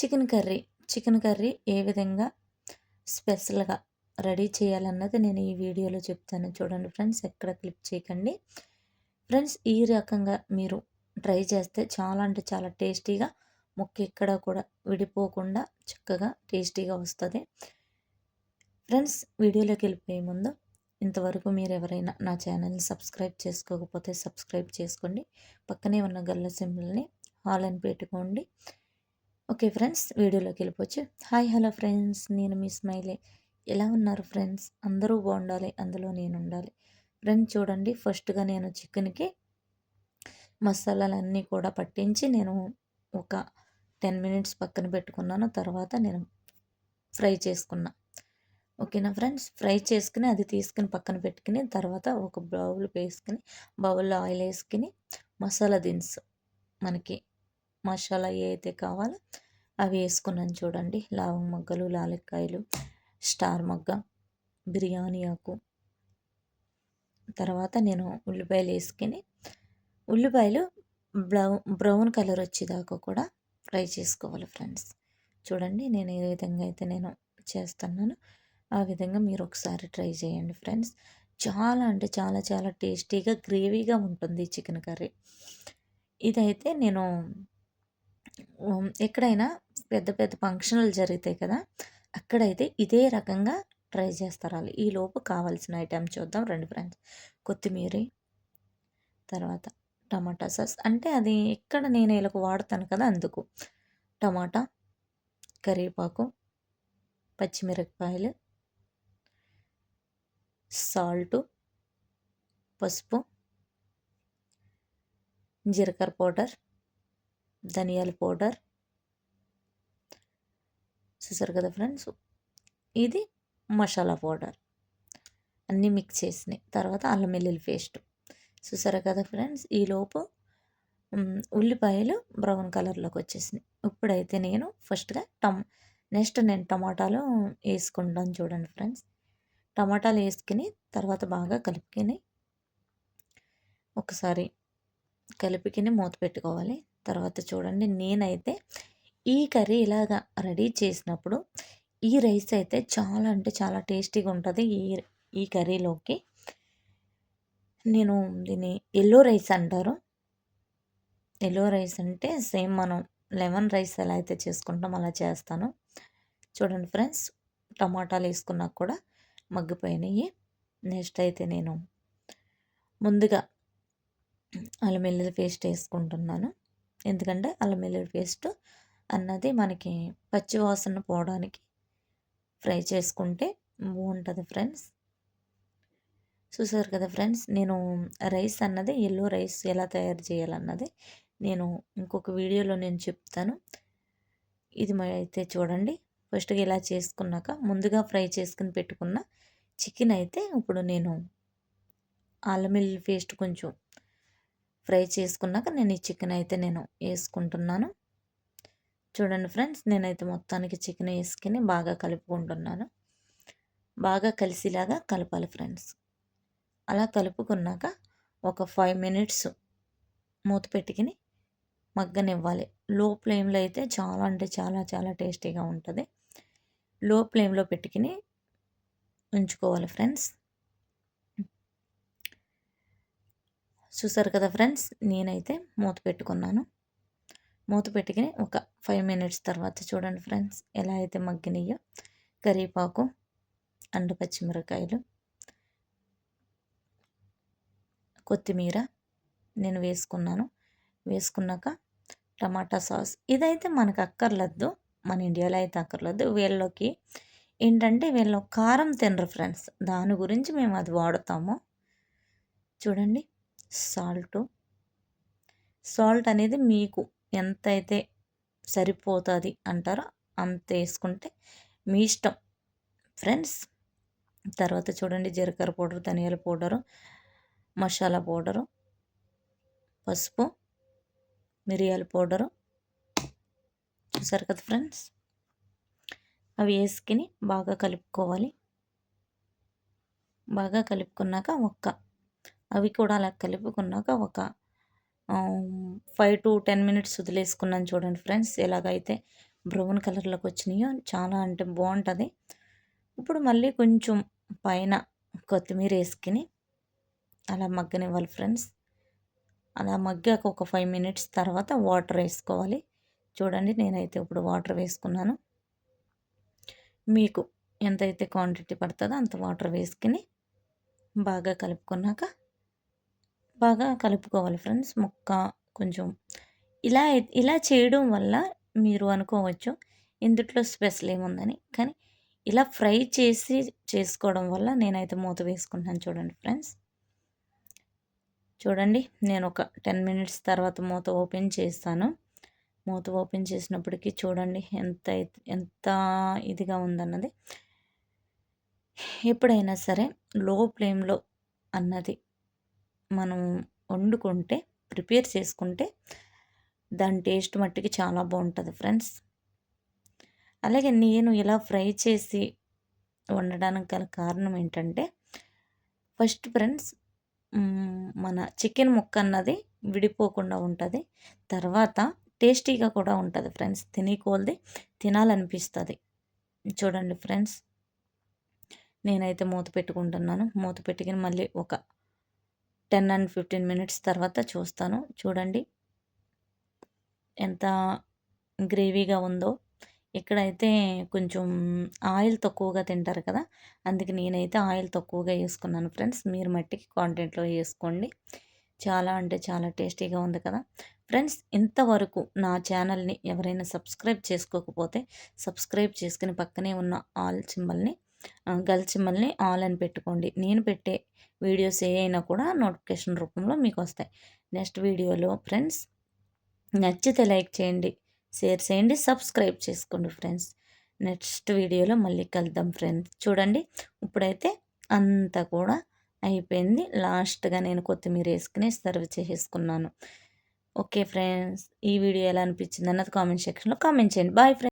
Chicken curry. Chicken curry ఏ విధంగా స్పెషల్గా రెడీ చేయాలన్నది నేను ఈ వీడియోలో చెప్తాను. చూడండి ఫ్రెండ్స్ ఎక్కడ క్లిక్ చేయకండి. ఫ్రెండ్స్ ఈ రకంగా మీరు ట్రై చేస్తే చాలా అంటే చాలా టేస్టీగా ముక్క ఎక్కడ కూడా విడిపోకుండా చక్కగా టేస్టీగా వస్తుంది. ఫ్రెండ్స్ వీడియోలోకి వెళ్ళిపోయే ముందు ఇంతవరకు మీరు ఎవరైనా నా ఛానల్ని సబ్స్క్రైబ్ చేసుకోకపోతే సబ్స్క్రైబ్ చేసుకోండి. పక్కనే ఉన్న గల్ల సింబల్ని హాల్ అని పెట్టుకోండి. ఓకే ఫ్రెండ్స్ వీడియోలోకి వెళ్ళిపోవచ్చు. Hi hello friends. నేను మీ స్మైలే. ఎలా ఉన్నారు ఫ్రెండ్స్? అందరూ బాగుండాలి. అందులో నేను ఉండాలి ఫ్రెండ్స్ చూడండి. ఫస్ట్గా నేను చికెన్కి మసాలాలన్నీ కూడా పట్టించి నేను ఒక టెన్ మినిట్స్ పక్కన పెట్టుకున్నాను. తర్వాత నేను ఫ్రై చేసుకున్నా. ఓకేనా ఫ్రెండ్స్? ఫ్రై చేసుకుని అది తీసుకుని పక్కన పెట్టుకుని తర్వాత ఒక బౌల్ వేసుకుని బౌల్లో ఆయిల్ వేసుకుని మసాలా దిన్స్ మనకి మసాలా ఏ అయితే కావాలో అవి వేసుకున్నాను చూడండి. లావం మొగ్గలు లాలక్కాయలు స్టార్ మొగ్గ బిర్యానీ ఆకు. తర్వాత నేను ఉల్లిపాయలు వేసుకుని ఉల్లిపాయలు బ్రౌన్ బ్రౌన్ కలర్ వచ్చేదాకా కూడా ఫ్రై చేసుకోవాలి ఫ్రెండ్స్. చూడండి నేను ఏ విధంగా అయితే నేను చేస్తున్నాను ఆ విధంగా మీరు ఒకసారి ట్రై చేయండి ఫ్రెండ్స్. చాలా అంటే చాలా చాలా టేస్టీగా గ్రేవీగా ఉంటుంది చికెన్ కర్రీ. ఇదైతే నేను ఎక్కడైనా పెద్ద పెద్ద ఫంక్షన్లు జరుగుతాయి కదా అక్కడైతే ఇదే రకంగా ట్రై చేస్తారు ఈ లోపు కావాల్సిన ఐటెం చూద్దాం. రెండు ఫ్రెండ్స్ కొత్తిమీర తర్వాత టమాటా సాస్. అంటే అది ఎక్కడ నేను వీళ్ళకు వాడతాను కదా అందుకు. టమాటా కరివేపాకు పచ్చిమిరపకాయలు సాల్టు పసుపు జీలకర్ర పౌడర్ ధనియాల పౌడర్. చూసారు కదా ఫ్రెండ్స్? ఇది మసాలా పౌడర్. అన్నీ మిక్స్ చేసినాయి. తర్వాత అల్లం వెల్లుల్లి పేస్ట్. చూసారా కదా ఫ్రెండ్స్? ఈలోపు ఉల్లిపాయలు బ్రౌన్ కలర్లోకి వచ్చేసినాయి. ఇప్పుడైతే నేను ఫస్ట్గా టమ్ నెక్స్ట్ నేను టమాటాలు వేసుకుంటాను చూడండి ఫ్రెండ్స్. టమాటాలు వేసుకుని తర్వాత బాగా కలుపుకొని ఒకసారి కలిపికిని మూత పెట్టుకోవాలి. తర్వాత చూడండి నేనైతే ఈ కర్రీ ఇలాగా రెడీ చేసినప్పుడు ఈ రైస్ అయితే చాలా అంటే చాలా టేస్టీగా ఉంటుంది ఈ ఈ కర్రీలోకి. నేను దీన్ని ఎల్లో రైస్ అంటారు. ఎల్లో రైస్ అంటే సేమ్ మనం లెమన్ రైస్ ఎలా అయితే చేసుకుంటాం అలా చేస్తాను. చూడండి ఫ్రెండ్స్ టమాటాలు వేసుకున్నా కూడా మగ్గిపోయినాయి. నెక్స్ట్ అయితే నేను ముందుగా అల్లం వెల్లుల్లి పేస్ట్ వేసుకుంటున్నాను. ఎందుకంటే అల్లం వెల్లుల్లి పేస్ట్ అన్నది మనకి పచ్చి వాసన పోవడానికి ఫ్రై చేసుకుంటే బాగుంటుంది ఫ్రెండ్స్. చూసారు కదా ఫ్రెండ్స్ నేను రైస్ అన్నది ఎల్లో రైస్ ఎలా తయారు చేయాలన్నది నేను ఇంకొక వీడియోలో నేను చెప్తాను. ఇది అయితే చూడండి. ఫస్ట్గా ఇలా చేసుకున్నాక ముందుగా ఫ్రై చేసుకుని పెట్టుకున్న చికెన్ అయితే ఇప్పుడు నేను అల్లం పేస్ట్ కొంచెం ఫ్రై చేసుకున్నాక నేను ఈ చికెన్ అయితే నేను వేసుకుంటున్నాను. చూడండి ఫ్రెండ్స్ నేనైతే మొత్తానికి చికెన్ వేసుకుని బాగా కలుపుకుంటున్నాను. బాగా కలిసిలాగా కలపాలి ఫ్రెండ్స్. అలా కలుపుకున్నాక ఒక ఫైవ్ మినిట్స్ మూత పెట్టుకుని మగ్గనివ్వాలి. లో ఫ్లేమ్లో అయితే చాలా అంటే చాలా చాలా టేస్టీగా ఉంటుంది. లో ఫ్లేమ్లో పెట్టుకుని ఉంచుకోవాలి ఫ్రెండ్స్. చూసారు కదా ఫ్రెండ్స్ నేనైతే మూత పెట్టుకున్నాను. మూత పెట్టుకుని ఒక ఫైవ్ మినిట్స్ తర్వాత చూడండి ఫ్రెండ్స్ ఎలా అయితే మగ్గినాయో కరివేపాకు అండు పచ్చిమిరకాయలు కొత్తిమీర నేను వేసుకున్నాను. వేసుకున్నాక టమాటా సాస్ ఇదైతే మనకు అక్కర్లేదు మన ఇండియాలో అయితే అక్కర్లేదు వీళ్ళకి ఏంటంటే వీళ్ళు కారం తినరు ఫ్రెండ్స్ దాని గురించి మేము అది వాడతాము. చూడండి. సాల్ట్. సాల్ట్ అనేది మీకు ఎంత అయితే సరిపోతుంది అంటారో అంత వేసుకుంటే మీ ఇష్టం. ఫ్రెండ్స్ తర్వాత చూడండి జీలకర్ర పౌడర్ ధనియాల పౌడరు మసాలా పౌడరు పసుపు మిరియాల పౌడరు. చూసారు కదా ఫ్రెండ్స్? అవి వేసుకుని బాగా కలుపుకోవాలి. బాగా కలుపుకున్నాక ఒక్క అవి కూడా అలా కలుపుకున్నాక ఒక ఫైవ్ టు టెన్ మినిట్స్ వదిలేసుకున్నాను చూడండి ఫ్రెండ్స్. ఎలాగైతే బ్రౌన్ కలర్లోకి వచ్చినాయో చాలా అంటే బాగుంటుంది. ఇప్పుడు మళ్ళీ కొంచెం పైన కొత్తిమీర వేసుకుని అలా మగ్గనివ్వాలి ఫ్రెండ్స్. అలా మగ్గాక ఒక ఫైవ్ మినిట్స్ తర్వాత వాటర్ వేసుకోవాలి. చూడండి నేనైతే ఇప్పుడు వాటర్ వేసుకున్నాను. మీకు ఎంతైతే క్వాంటిటీ పడుతుందో అంత వాటర్ వేసుకుని బాగా కలుపుకున్నాక బాగా కలుపుకోవాలి ఫ్రెండ్స్. ముక్క కొంచెం ఇలా ఇలా చేయడం వల్ల మీరు అనుకోవచ్చు ఇందుట్లో స్పెషల్ ఏముందని. కానీ ఇలా ఫ్రై చేసి చేసుకోవడం వల్ల నేనైతే మూత వేసుకుంటున్నాను చూడండి ఫ్రెండ్స్. చూడండి నేను ఒక టెన్ మినిట్స్ తర్వాత మూత ఓపెన్ చేస్తాను. మూత ఓపెన్ చేసినప్పటికీ చూడండి ఎంత ఎంత ఇదిగా ఉందన్నది. ఎప్పుడైనా సరే లో ఫ్లేమ్లో అన్నది మనం వండుకుంటే ప్రిపేర్ చేసుకుంటే దాని టేస్ట్ మట్టికి చాలా బాగుంటుంది ఫ్రెండ్స్. అలాగే నేను ఇలా ఫ్రై చేసి వండడానికి గల కారణం ఏంటంటే ఫస్ట్ ఫ్రెండ్స్ మన చికెన్ ముక్క అన్నది విడిపోకుండా ఉంటుంది. తర్వాత టేస్టీగా కూడా ఉంటుంది ఫ్రెండ్స్. తినేకోల్ది తినాలనిపిస్తుంది. చూడండి ఫ్రెండ్స్. నేనైతే మూత పెట్టుకుంటున్నాను. మూత పెట్టుకుని మళ్ళీ ఒక టెన్ అండ్ ఫిఫ్టీన్ మినిట్స్ తర్వాత చూస్తాను. చూడండి. ఎంత గ్రేవీగా ఉందో. ఇక్కడైతే కొంచెం ఆయిల్ తక్కువగా తింటారు కదా. అందుకే నేనైతే ఆయిల్ తక్కువగా వేసుకున్నాను ఫ్రెండ్స్. మీరు మట్టికి కాంటెంట్లో వేసుకోండి చాలా అంటే చాలా టేస్టీగా ఉంది కదా. ఫ్రెండ్స్ ఇంతవరకు నా ఛానల్ని ఎవరైనా సబ్స్క్రైబ్ చేసుకోకపోతే సబ్స్క్రైబ్ చేసుకుని పక్కనే ఉన్న ఆల్ సింబల్ని గల్ ఆల్ అని పెట్టుకోండి. నేను పెట్టే వీడియోస్ ఏ అయినా కూడా నోటిఫికేషన్ రూపంలో మీకు వస్తాయి. నెక్స్ట్ వీడియోలో ఫ్రెండ్స్ నచ్చితే లైక్ చేయండి షేర్ చేయండి సబ్స్క్రైబ్ చేసుకోండి ఫ్రెండ్స్. నెక్స్ట్ వీడియోలో మళ్ళీ కలుద్దాం ఫ్రెండ్స్. చూడండి ఇప్పుడైతే అంతా కూడా అయిపోయింది. లాస్ట్గా నేను కొత్తిమీర వేసుకుని సర్వ్ చేసేసుకున్నాను. ఓకే ఫ్రెండ్స్ ఈ వీడియో ఎలా అనిపించింది అన్నది కామెంట్ సెక్షన్లో కామెంట్ చేయండి. Bye friends.